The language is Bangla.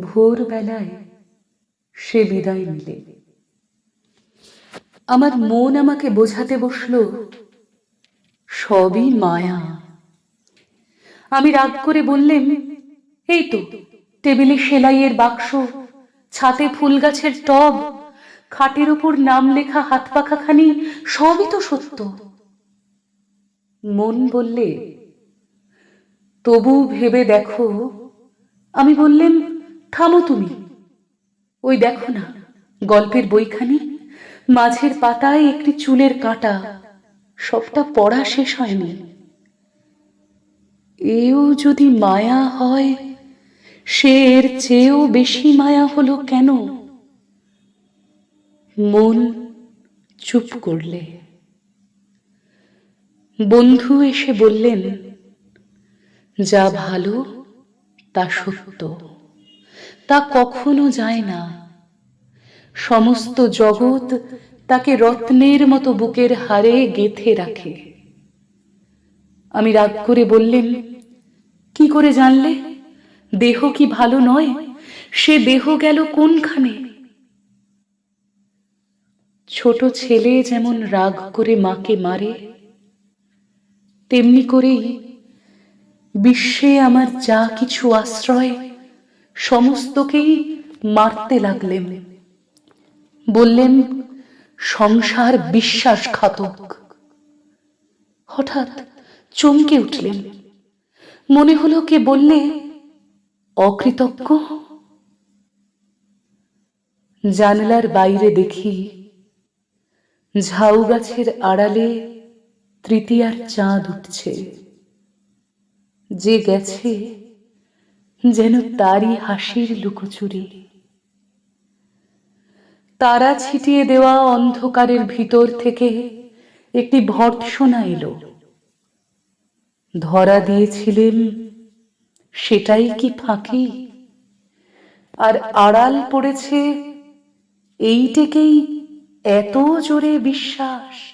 ভোরবেলায় সে বিদায় নিলে। আমার মন আমাকে বোঝাতে বসল, সবই মায়া। আমি রাগ করে বললেন, এই তো, টেবিলে সেলাইয়ের বাক্স, ছাতে ফুল গাছের টব, খাটের ওপর নাম লেখা হাত পাখাখানি, সবই তো সত্য। মন বললে, তবু ভেবে দেখো। আমি বললেন থামো তুমি। ওই দেখো না, গল্পের বইখানি, মাঝের পাতায় একটি চুলের কাঁটা, সবটা পড়া শেষ হয়নি। এও যদি মায়া হয় সে এর চেয়েও বেশি মায়া হলো কেন? মন চুপ করলে। বন্ধু এসে বললেন, যা ভালো তা সত্য। তা কখনো যায় না। সমস্ত জগৎ তাকে রত্নের মতো বুকের হারে গেথে রাখে। আমি রাগ করে বললেন, কি করে জানলে? দেহ কি ভালো নয়? সে দেহ গেল কোনখানে? ছোট ছেলে যেমন রাগ করে মাকে মারে, তেমনি করেই বিশ্বে আমার যা কিছু আশ্রয় সমস্তকেই মারতে লাগলেন। বললেন, সংসার বিশ্বাসঘাতক। হঠাৎ চমকে উঠলেন। মনে হলো কে বললে, অকৃতজ্ঞ? জানলার বাইরে দেখি, ঝাউ গাছের আড়ালে তৃতীয়ার চাঁদ উঠছে। যে গেছে যেন তারই হাসির লুকোচুরি। তারা ছিটিয়ে দেওয়া অন্ধকারের ভিতর থেকে একটি ভর্ৎসনা এলো। ধরা দিয়েছিলেন, সেটাই কি ফাঁকি? আর আড়াল পড়েছে, এইটেকেই এত জোরে বিশ্বাস।